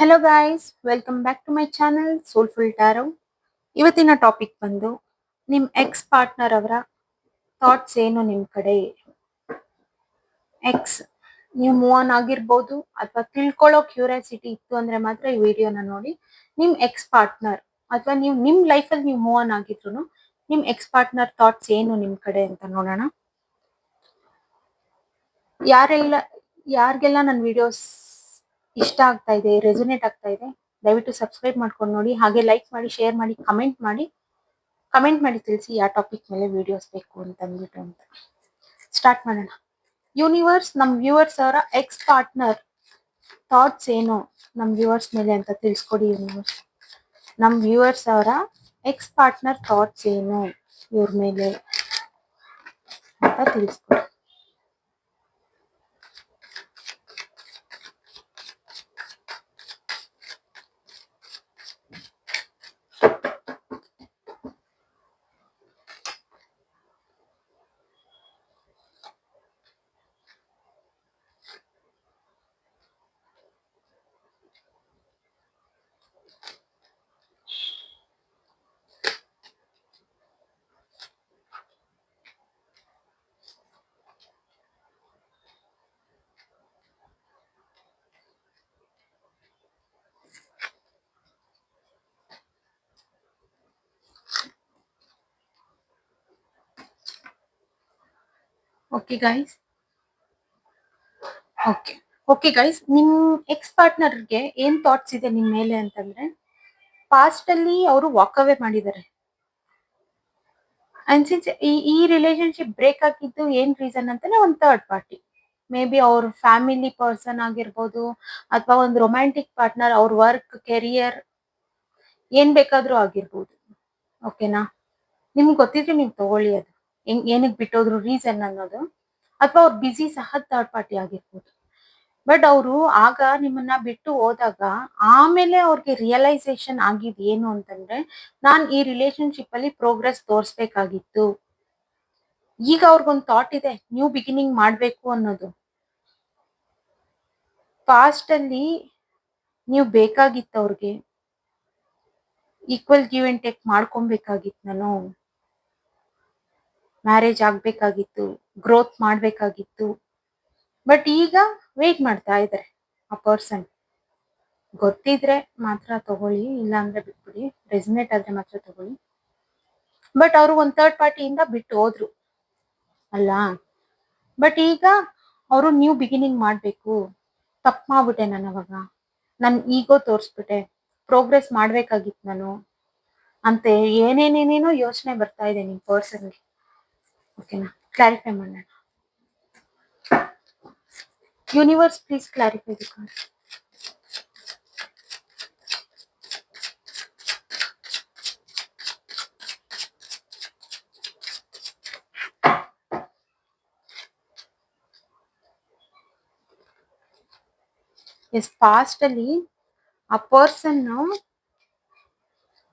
Hello guys welcome back to my channel soulful tarot ಇವತ್ತಿನ topic ಬಂದು ನಿಮ್ಮ X partner ಅವರ ಥಾಟ್ಸ್ ಏನು ನಿಮ್ಮ ಕಡೆ? ಎಕ್ಸ್ ನೀವು ಮೂವ್ ಆನ್ ಆಗಿರ್ಬೋದು ಅಥವಾ ತಿಳ್ಕೊಳ್ಳೋ ಕ್ಯೂರಿಯಾಸಿಟಿ ಇತ್ತು ಅಂದ್ರೆ ಮಾತ್ರ ಈ ವಿಡಿಯೋನ ನೋಡಿ. ನಿಮ್ಮ ಎಕ್ಸ್ ಪಾರ್ಟ್ನರ್ ಅಥವಾ ನೀವು ನಿಮ್ಮ ಲೈಫಲ್ಲಿ ನೀವು ಮೂವ್ ಆನ್ ಆಗಿದ್ರು ನಿಮ್ಮ ಎಕ್ಸ್ ಪಾರ್ಟ್ನರ್ ಥಾಟ್ಸ್ ಏನು ನಿಮ್ಮ ಕಡೆ ಅಂತ ನೋಡೋಣ. ಯಾರೆಲ್ಲ, ಯಾರಿಗೆಲ್ಲ ನನ್ನ ವಿಡಿಯೋಸ್ ಇಷ್ಟ ಆಗ್ತಾ ಇದೆ ರೆಸೊನೇಟ್ ಆಗ್ತಾ ಇದೆ, ದಯವಿಟ್ಟು ಸಬ್ಸ್ಕ್ರೈಬ್ ಮಾಡ್ಕೊಂಡು ನೋಡಿ, ಹಾಗೆ ಲೈಕ್ ಮಾಡಿ ಶೇರ್ ಮಾಡಿ ಕಮೆಂಟ್ ಮಾಡಿ. ಕಮೆಂಟ್ ಮಾಡಿ ತಿಳಿಸಿ ಯಾವ ಟಾಪಿಕ್ ಮೇಲೆ ವಿಡಿಯೋಸ್ ಬೇಕು ಅಂತ ಅಂದ್ಬಿಟ್ಟು ಅಂತ. ಸ್ಟಾರ್ಟ್ ಮಾಡೋಣ. ಯೂನಿವರ್ಸ್ ನಮ್ಮ ವ್ಯೂವರ್ಸ್ ಅವರ ಎಕ್ಸ್ ಪಾರ್ಟ್ನರ್ ಥಾಟ್ಸ್ ಏನು? ನಮ್ಮ ವ್ಯೂವರ್ಸ್ ಮೇಲೆ ಅಂತ ತಿಳಿಸ್ಕೊಡಿ ಯೂನಿವರ್ಸ್ ನಮ್ಮ ವ್ಯೂವರ್ಸ್ ಅವರ ಎಕ್ಸ್ ಪಾರ್ಟ್ನರ್ ಥಾಟ್ಸ್ ಏನು? ಇವ್ರ ಮೇಲೆ ಅಂತ ತಿಳಿಸ್ಕೊಡಿ. Okay guys okay okay guys ನಿಮ್ ಎಕ್ಸ್ ಪಾರ್ಟ್ನರ್ಗೆ ಏನ್ ಥಾಟ್ಸ್ ಇದೆ ನಿಮ್ ಮೇಲೆ ಅಂತಂದ್ರೆ ಪಾಸ್ಟ್ ಅಲ್ಲಿ ಅವರು ವಾಕ್ ಅವೇ ಮಾಡಿದ್ದಾರೆ. ಅಂಡ್ ಸಿನ್ಸ್ ಈ ಈ ರಿಲೇಶನ್ಶಿಪ್ ಬ್ರೇಕ್ ಆಗಿದ್ದು ಏನ್ ರೀಸನ್ ಅಂತಾನೆ ಒಂದು ಥರ್ಡ್ ಪಾರ್ಟಿ ಮೇ ಬಿ ಅವ್ರ ಫ್ಯಾಮಿಲಿ ಪರ್ಸನ್ ಆಗಿರ್ಬೋದು, ಅಥವಾ ಒಂದು ರೊಮ್ಯಾಂಟಿಕ್ ಪಾರ್ಟ್ನರ್ ಅವ್ರ ವರ್ಕ್ ಕೆರಿಯರ್ ಏನ್ ಬೇಕಾದ್ರೂ ಆಗಿರ್ಬೋದು. ಓಕೆನಾ ನಿಮ್ಗೆ ಗೊತ್ತಿದ್ರೆ ನೀವು ತಗೊಳ್ಳಿ ಅದು. ಏನಕ್ಕೆ ಬಿಟ್ಟೋದ್ರು ರೀಸನ್ ಅನ್ನೋದು. ಅಥವಾ ಅವ್ರು ಬಿಸಿ ಸಹ ಥರ್ಡ್ ಪಾರ್ಟಿ ಆಗಿರ್ಬೋದು. ಬಟ್ ಅವರು ಆಗ ನಿಮ್ಮನ್ನ ಬಿಟ್ಟು ಹೋದಾಗ ಆಮೇಲೆ ಅವ್ರಿಗೆ ರಿಯಲೈಸೇಷನ್ ಆಗಿದ್ ಏನು ಅಂತಂದ್ರೆ, ನಾನು ಈ ರಿಲೇಶನ್ಶಿಪ್ ಅಲ್ಲಿ ಪ್ರೋಗ್ರೆಸ್ ತೋರಿಸ್ಬೇಕಾಗಿತ್ತು. ಈಗ ಅವ್ರಿಗೊಂದು ಥಾಟ್ ಇದೆ ನ್ಯೂ ಬಿಗಿನಿಂಗ್ ಮಾಡಬೇಕು ಅನ್ನೋದು. ಪಾಸ್ಟ್ ಅಲ್ಲಿ ನೀವು ಬೇಕಾಗಿತ್ತು ಅವ್ರಿಗೆ. ಈಕ್ವಲ್ ಗಿವ್ ಅಂಡ್ ಟೇಕ್ ಮಾಡ್ಕೊಬೇಕಾಗಿತ್ತು ನಾನು. ಮ್ಯಾರೇಜ್ ಆಗ್ಬೇಕಾಗಿತ್ತು ಗ್ರೋತ್ ಮಾಡ್ಬೇಕಾಗಿತ್ತು. ಬಟ್ ಈಗ ವೇಟ್ ಮಾಡ್ತಾ ಇದ್ದಾರೆ ಆ ಪರ್ಸನ್ ಗೊತ್ತಿದ್ರೆ ಮಾತ್ರ ತಗೊಳ್ಳಿ ಇಲ್ಲ ಅಂದ್ರೆ ಬಿಟ್ಬಿಡಿ. ರೆಸಿನೇಟ್ ಆದ್ರೆ ಮಾತ್ರ ತಗೊಳ್ಳಿ. ಬಟ್ ಅವರು ಒಂದು ಥರ್ಡ್ ಪಾರ್ಟಿಯಿಂದ ಬಿಟ್ಟು ಹೋದ್ರು. ಅಲ್ಲ? ಬಟ್ ಈಗ ಅವರು ನ್ಯೂ ಬಿಗಿನಿಂಗ್ ಮಾಡಬೇಕು. ತಪ್ಪು ಮಾಡ್ಬಿಟ್ಟೆ ನಾನು ಅವಾಗ. ನನ್ ಈಗೋ ತೋರಿಸ್ಬಿಟ್ಟೆ. ಪ್ರೋಗ್ರೆಸ್ ಮಾಡಬೇಕಾಗಿತ್ತು ನಾನು. ಅಂತ ಏನೇನೇನೇನೋ ಯೋಚನೆ ಬರ್ತಾ ಇದೆ ನಿಮ್ಮ ಪರ್ಸನ್ಗೆ ಓಕೆನಾ ಕ್ಲಾರಿಫೈ ಮಾಡೋಣ universe please clarify the cards past ಅಲ್ಲಿ ಆ ಪರ್ಸನ್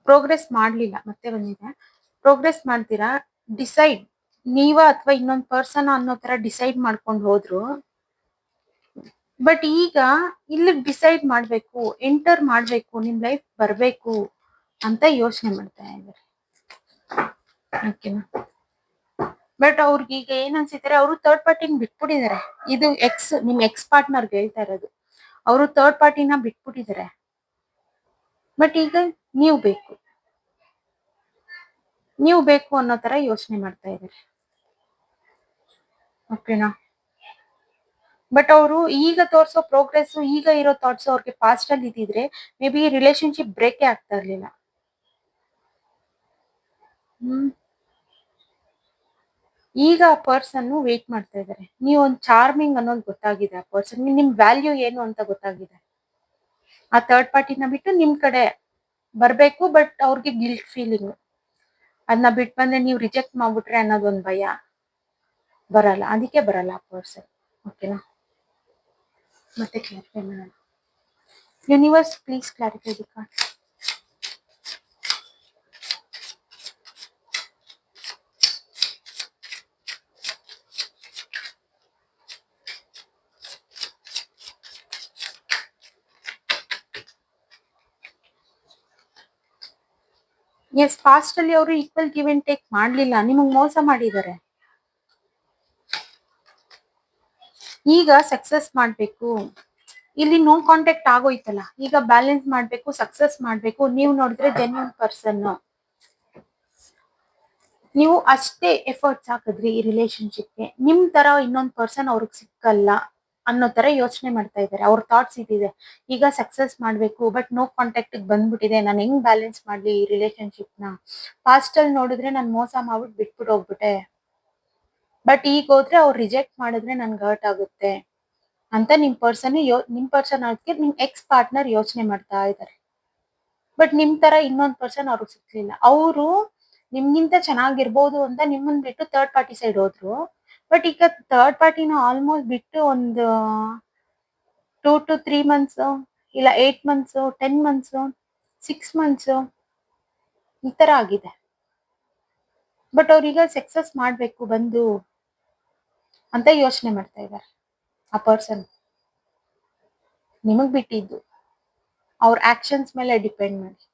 ಪ್ರೋಗ್ರೆಸ್ ಮಾಡ್ಲಿಲ್ಲ ಮತ್ತೆ ಬಂದಿದೆ ಪ್ರೋಗ್ರೆಸ್ ಮಾಡ್ತೀರಾ ಡಿಸೈಡ್ ನೀವ ಅಥವಾ ಇನ್ನೊಂದ್ ಪರ್ಸನ್ ಅನ್ನೋ ತರ ಡಿಸೈಡ್ ಮಾಡ್ಕೊಂಡು ಹೋದ್ರು. ಬಟ್ ಈಗ ಇಲ್ಲಿ ಡಿಸೈಡ್ ಮಾಡ್ಬೇಕು ಎಂಟರ್ ಮಾಡ್ಬೇಕು, ನಿಮ್ ಲೈಫ್ ಬರ್ಬೇಕು ಅಂತ ಯೋಚನೆ ಮಾಡ್ತಾ ಇದ್ದಾರೆ. ಓಕೆನಾ ಬಟ್ ಅವ್ರಿಗೆ ಈಗ ಏನ್ ಅನ್ಸಿದಾರೆ ಅವರು ಥರ್ಡ್ ಪಾರ್ಟಿನ ಬಿಟ್ಬಿಟ್ಟಿದ್ದಾರೆ. ಇದು ಎಕ್ಸ್ ನಿಮ್ ಎಕ್ಸ್ ಪಾರ್ಟ್ನರ್ಗೆ ಹೇಳ್ತಾ ಇರೋದು. ಅವರು ಥರ್ಡ್ ಪಾರ್ಟಿನ ಬಿಟ್ಬಿಟ್ಟಿದ್ದಾರೆ. ಬಟ್ ಈಗ ನೀವು ಬೇಕು. ನೀವು ಬೇಕು ಅನ್ನೋ ತರ ಯೋಚನೆ ಮಾಡ್ತಾ ಇದ್ದಾರೆ. ಓಕೆನಾ? ಬಟ್ ಅವರು ಈಗ ತೋರಿಸೋ ಪ್ರೋಗ್ರೆಸ್ ಈಗ ಇರೋ ಥಾಟ್ಸ್ ಅವ್ರಿಗೆ ಪಾಸ್ಟ್ ಅಲ್ಲಿ ಇದ್ದಿದ್ರೆ ಮೇ ಬಿ ರಿಲೇಶನ್ಶಿಪ್ ಬ್ರೇಕೇ ಆಗ್ತಾ ಇರ್ಲಿಲ್ಲ. ಈಗ ಆ ಪರ್ಸನ್ ವೇಟ್ ಮಾಡ್ತಾ ಇದ್ದಾರೆ. ನೀವು ಒಂದು ಚಾರ್ಮಿಂಗ್ ಅನ್ನೋದು ಗೊತ್ತಾಗಿದೆ ಆ ಪರ್ಸನ್ ನಿಮ್ ವ್ಯಾಲ್ಯೂ ಏನು ಅಂತ ಗೊತ್ತಾಗಿದೆ. ಆ ಥರ್ಡ್ ಪಾರ್ಟಿನ ಬಿಟ್ಟು ನಿಮ್ ಕಡೆ ಬರಬೇಕು ಬಟ್ ಅವ್ರಿಗೆ ಗಿಲ್ಟ್ ಫೀಲಿಂಗ್ ಅದನ್ನ ಬಿಟ್ಟು ಬಂದ್ರೆ ನೀವು ರಿಜೆಕ್ಟ್ ಮಾಡ್ಬಿಟ್ರೆ ಅನ್ನೋದೊಂದು ಭಯ. ಬರಲ್ಲ ಅದಕ್ಕೆ ಬರಲ್ಲ ಆ ಪರ್ಸನ್ ಓಕೆನಾ ಮತ್ತೆ ಕ್ಲಾರಿಫೈ ಮಾಡೋಣ universe please clarify the cards past ಅಲ್ಲಿ ಅವರು ಈಕ್ವಲ್ ಗಿವ್ ಅಂಡ್ ಟೇಕ್ ಮಾಡ್ಲಿಲ್ಲ ನಿಮಗೆ ಮೋಸ ಮಾಡಿದ್ದಾರೆ ಈಗ ಸಕ್ಸಸ್ ಮಾಡ್ಬೇಕು. ಇಲ್ಲಿ ನೋ ಕಾಂಟ್ಯಾಕ್ಟ್ ಆಗೋಯ್ತಲ್ಲ, ಈಗ ಬ್ಯಾಲೆನ್ಸ್ ಮಾಡ್ಬೇಕು ಸಕ್ಸಸ್ ಮಾಡ್ಬೇಕು. ನೀವು ನೋಡಿದ್ರೆ ಜೆನ್ಯೂನ್ ಪರ್ಸನ್ ನೀವು ಅಷ್ಟೇ ಎಫರ್ಟ್ಸ್ ಹಾಕಿದ್ರಿ ಈ ರಿಲೇಶನ್ಶಿಪ್ಗೆ ನಿಮ್ ತರ ಇನ್ನೊಂದ್ ಪರ್ಸನ್ ಅವ್ರಿಗೆ ಸಿಕ್ಕಲ್ಲ ಅನ್ನೋ ತರ ಯೋಚನೆ ಮಾಡ್ತಾ ಇದ್ದಾರೆ. ಅವ್ರ ಥಾಟ್ಸ್ ಇದಿದೆ ಈಗ ಸಕ್ಸಸ್ ಮಾಡಬೇಕು ಬಟ್ ನೋ ಕಾಂಟ್ಯಾಕ್ಟ್ ಬಂದ್ಬಿಟ್ಟಿದೆ. ನಾನು ಹೆಂಗ್ ಬ್ಯಾಲೆನ್ಸ್ ಮಾಡ್ಲಿ ಈ ರಿಲೇಶನ್ಶಿಪ್ನ? ಪಾಸ್ಟ್ ಅಲ್ಲಿ ನೋಡಿದ್ರೆ ನಾನು ಮೋಸ ಮಾಡ್ಬಿಟ್ಟು ಬಿಟ್ಬಿಟ್ಟು ಹೋಗ್ಬಿಟ್ಟೆ. ಬಟ್ ಈಗ ಹೋದ್ರೆ ಅವ್ರು ರಿಜೆಕ್ಟ್ ಮಾಡಿದ್ರೆ ನನ್ಗೆ ಹರ್ಟ್ ಆಗುತ್ತೆ ಅಂತ ನಿಮ್ ಪರ್ಸನ್ ಯೋ ನಿಮ್ ಪರ್ಸನ್ ಅದಕ್ಕೆ ನಿಮ್ ಎಕ್ಸ್ ಪಾರ್ಟ್ನರ್ ಯೋಚನೆ ಮಾಡ್ತಾ ಇದ್ದಾರೆ ಬಟ್ ನಿಮ್ ತರ ಇನ್ನೊಂದ್ ಪರ್ಸನ್ ಅವ್ರಿಗೆ ಸಿಕ್ಲಿಲ್ಲ ಅವರು ನಿಮ್ಗಿಂತ ಚೆನ್ನಾಗಿರ್ಬೋದು ಅಂತ ನಿಮ್ಮನ್ ಬಿಟ್ಟು ಥರ್ಡ್ ಪಾರ್ಟಿ ಸೈಡ್ ಹೋದ್ರು. ಬಟ್ ಈಗ ಥರ್ಡ್ ಪಾರ್ಟಿನ ಆಲ್ಮೋಸ್ಟ್ ಬಿಟ್ಟು ಒಂದು ಟೂ ಟು ತ್ರೀ ಮಂತ್ಸ್ ಇಲ್ಲ eight months ten months six months ಈ ತರ ಆಗಿದೆ. ಬಟ್ ಅವ್ರೀಗ ಸಕ್ಸಸ್ ಮಾಡ್ಬೇಕು ಬಂದು. ಅಂತ ಯೋಚನೆ ಮಾಡ್ತಾ ಇದ್ದಾರೆ ಆ ಪರ್ಸನ್ ನಿಮಗ್ ಬಿಟ್ಟಿದ್ದು. ಅವ್ರ ಆಕ್ಷನ್ಸ್ ಮೇಲೆ ಡಿಪೆಂಡ್ ಮಾಡಿ.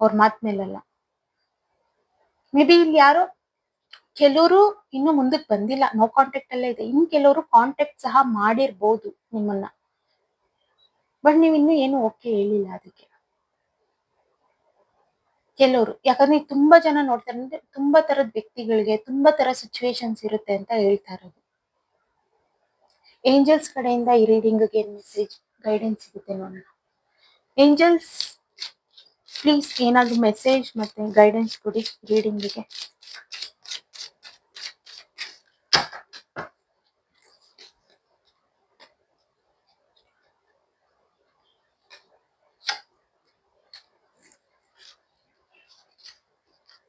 ಅವ್ರ ಮಾತ್ ಮೇಲೆಲ್ಲ. ಮೇ ಬಿ ಇಲ್ಲಿ ಯಾರೋ ಕೆಲವರು ಇನ್ನು ಮುಂದಕ್ಕೆ ಬಂದಿಲ್ಲ. ನೋ ಕಾಂಟ್ಯಾಕ್ಟ್ ಅಲ್ಲೇ ಇದೆ. ಇನ್ನು ಕೆಲವರು ಕಾಂಟ್ಯಾಕ್ಟ್ ಸಹ ಮಾಡಿರ್ಬೋದು ನಿಮ್ಮನ್ನ. ಬಟ್ ನೀವು ಇನ್ನು ಏನು ಓಕೆ ಹೇಳಿಲ್ಲ ಅದಕ್ಕೆ. ಕೆಲವರು. ಯಾಕಂದ್ರೆ ತುಂಬಾ ಜನ ನೋಡ್ತಾರೆ. ಅಂದ್ರೆ ತುಂಬಾ ತರದ ವ್ಯಕ್ತಿಗಳಿಗೆ ತುಂಬಾ ತರ ಸಿಚುವೇಶನ್ಸ್ ಇರುತ್ತೆ ಅಂತ ಹೇಳ್ತಾ ಇರೋದು. ಏಂಜಲ್ಸ್ ಕಡೆಯಿಂದ ಈ ರೀಡಿಂಗ್ ಏನ್ ಮೆಸೇಜ್ ಗೈಡೆನ್ಸ್ ಸಿಗುತ್ತೆ ನೋಡೋಣ. ಏಂಜಲ್ಸ್ ಪ್ಲೀಸ್ ಏನಾದ್ರು ಮೆಸೇಜ್ ಮತ್ತೆ ಗೈಡೆನ್ಸ್ ಕೊಡಿ ರೀಡಿಂಗಿಗೆ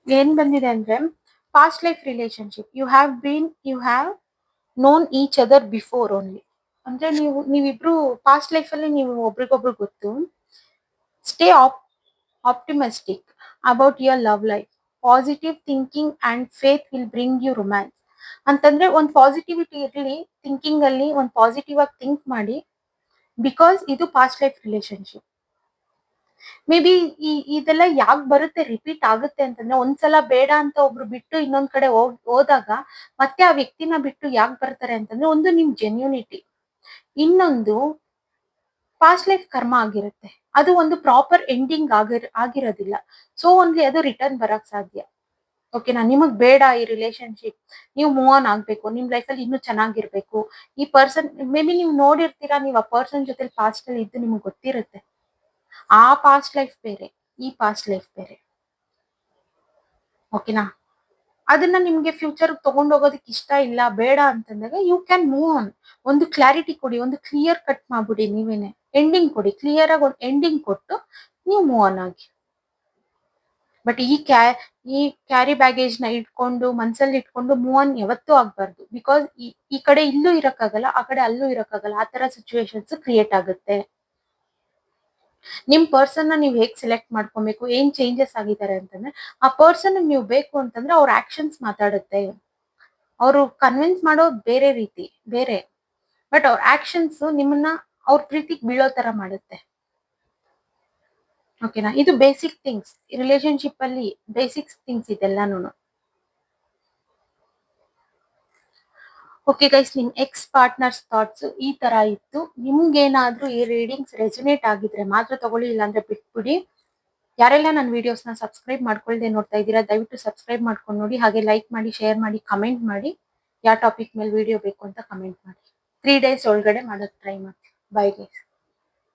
ಏನ್ ಬಂದಿದೆ ಅಂದ್ರೆ past life relationship you have been you have known each other before only ಅಂದ್ರೆ ನೀವು ನೀವಿಬ್ರು ಪಾಸ್ಟ್ ಲೈಫ್ ಅಲ್ಲಿ ನೀವು ಒಬ್ರಿಗೊಬ್ರು ಗೊತ್ತು. Stay op optimistic about your love life positive thinking and faith will bring you romance ಅಂತಂದ್ರೆ ಒಂದು ಪಾಸಿಟಿವಿಟಿ ಇರಲಿ ಥಿಂಕಿಂಗ್ ಅಲ್ಲಿ ಒಂದು ಪಾಸಿಟಿವ್ ಆಗಿ ಥಿಂಕ್ ಮಾಡಿ ಬಿಕಾಸ್ ಇದು past life relationship maybe ಈ, ಇದೆಲ್ಲ ಯಾಕೆ ಬರುತ್ತೆ ರಿಪೀಟ್ ಆಗುತ್ತೆ ಅಂತಂದ್ರೆ ಒಂದ್ಸಲ ಬೇಡ ಅಂತ ಒಬ್ರು ಬಿಟ್ಟು ಇನ್ನೊಂದ್ ಕಡೆ ಹೋಗ್, ಹೋದಾಗ ಮತ್ತೆ ಆ ವ್ಯಕ್ತಿನ ಬಿಟ್ಟು ಯಾಕೆ ಬರ್ತಾರೆ ಅಂತಂದ್ರೆ ಒಂದು ನಿಮ್ ಜೆನ್ಯೂನಿಟಿ ಇನ್ನೊಂದು ಪಾಸ್ಟ್ ಲೈಫ್ ಕರ್ಮ ಆಗಿರುತ್ತೆ. ಅದು ಒಂದು ಪ್ರಾಪರ್ ಎಂಡಿಂಗ್ ಆಗಿರ್ ಆಗಿರೋದಿಲ್ಲ. ಸೊ ಓನ್ಲಿ ಅದು ರಿಟರ್ನ್ ಬರಕ್ ಸಾಧ್ಯ. ಓಕೆನಾ ನಿಮಗ್ ಬೇಡ ಈ ರಿಲೇಶನ್ಶಿಪ್ ನೀವು ಮೂವ್ ಆನ್ ಆಗ್ಬೇಕು. ನಿಮ್ ಲೈಫಲ್ಲಿ ಇನ್ನೂ ಚೆನ್ನಾಗಿರ್ಬೇಕು. ಈ ಪರ್ಸನ್ ಮೇ ಬಿ ನೀವು ನೋಡಿರ್ತೀರಾ, ನೀವು ಆ ಪರ್ಸನ್ ಜೊತೆ ಪಾಸ್ಟ್ ಅಲ್ಲಿ ಇದ್ದು ನಿಮ್ಗೆ ಗೊತ್ತಿರುತ್ತೆ. ಆ ಪಾಸ್ಟ್ ಲೈಫ್ ಬೇರೆ, ಈ ಪಾಸ್ಟ್ ಲೈಫ್ ಬೇರೆ. ಓಕೆನಾ ಅದನ್ನ ನಿಮ್ಗೆ ಫ್ಯೂಚರ್ ತಗೊಂಡೋಗೋದಕ್ಕೆ ಇಷ್ಟ ಇಲ್ಲ, ಬೇಡ ಅಂತಂದಾಗ ಯು ಕ್ಯಾನ್ ಮೂವ್ ಆನ್ ಒಂದು ಕ್ಲಾರಿಟಿ ಕೊಡಿ, ಒಂದು ಕ್ಲಿಯರ್ ಕಟ್ ಮಾಡ್ಬಿಡಿ ನೀವೇನೆ. ಎಂಡಿಂಗ್ ಕೊಡಿ ಕ್ಲಿಯರ್ ಆಗಿ ಒಂದು ಎಂಡಿಂಗ್ ಕೊಟ್ಟು ನೀವು ಮೂವ್ ಆನ್ ಆಗಿ. ಬಟ್ ಈ ಕ್ಯಾ, ಈ ಕ್ಯಾರಿ ಬ್ಯಾಗೇಜ್ನ ಇಟ್ಕೊಂಡು, ಮನ್ಸಲ್ಲಿ ಇಟ್ಕೊಂಡು ಮೂವ್ ಆನ್ ಯಾವತ್ತೂ ಆಗ್ಬಾರ್ದು. ಬಿಕಾಸ್ ಈ ಕಡೆ ಇಲ್ಲೂ ಇರಕ್ಕಾಗಲ್ಲ, ಆ ಕಡೆ ಅಲ್ಲೂ ಇರಕ್ಕಾಗಲ್ಲ, ಆ ತರ ಸಿಚುವೇಶನ್ಸ್ ಕ್ರಿಯೇಟ್ ಆಗುತ್ತೆ. ನಿಮ್ ಪರ್ಸನ್ನ ನೀವು ಹೇಗ್ ಸೆಲೆಕ್ಟ್ ಮಾಡ್ಕೊಬೇಕು, ಏನ್ ಚೇಂಜಸ್ ಆಗಿದ್ದಾರೆ ಅಂತಂದ್ರೆ, ಆ ಪರ್ಸನ್ ನೀವು ಬೇಕು ಅಂತಂದ್ರೆ ಅವ್ರ ಆಕ್ಷನ್ಸ್ ಮಾತಾಡುತ್ತೆ. ಅವರು ಕನ್ವಿನ್ಸ್ ಮಾಡೋ ಬೇರೆ ರೀತಿ, ಬೇರೆ. ಬಟ್ ಅವ್ರ ಆಕ್ಷನ್ಸ್ ನಿಮ್ಮನ್ನ ಅವ್ರ ಪ್ರೀತಿಗೆ ಬೀಳೋ ತರ ಮಾಡುತ್ತೆ. ಓಕೆನಾ ಇದು ಬೇಸಿಕ್ ಥಿಂಗ್ಸ್ ರಿಲೇಶನ್ಶಿಪ್ ಅಲ್ಲಿ ಬೇಸಿಕ್ ಥಿಂಗ್ಸ್ ಇದೆಲ್ಲಾನು ಓಕೆ ಗೈಸ್ ನಿಮ್ ಎಕ್ಸ್ ಪಾರ್ಟ್ನರ್ಸ್ ಥಾಟ್ಸ್ ಈ ತರ ಇತ್ತು. ನಿಮ್ಗೇನಾದ್ರೂ ಈ ರೀಡಿಂಗ್ಸ್ ರೆಸುನೇಟ್ ಆಗಿದ್ರೆ ಮಾತ್ರ ತಗೊಳ್ಳಿ, ಇಲ್ಲಾಂದ್ರೆ ಬಿಟ್ಬಿಡಿ. ಯಾರೆಲ್ಲ ನನ್ನ ವಿಡಿಯೋಸ್ನ ಸಬ್ಸ್ಕ್ರೈಬ್ ಮಾಡ್ಕೊಳ್ದೆ ನೋಡ್ತಾ ಇದ್ದೀರಾ, ದಯವಿಟ್ಟು ಸಬ್ಸ್ಕ್ರೈಬ್ ಮಾಡ್ಕೊಂಡು ನೋಡಿ, ಹಾಗೆ ಲೈಕ್ ಮಾಡಿ ಶೇರ್ ಮಾಡಿ ಕಮೆಂಟ್ ಮಾಡಿ. ಯಾವ ಟಾಪಿಕ್ ಮೇಲೆ ವಿಡಿಯೋ ಬೇಕು ಅಂತ ಕಮೆಂಟ್ ಮಾಡಿ. ತ್ರೀ ಡೇಸ್ ಒಳಗಡೆ ಮಾಡೋಕ್ಕೆ ಟ್ರೈ ಮಾಡಿ ಬೈ ಗೈಸ್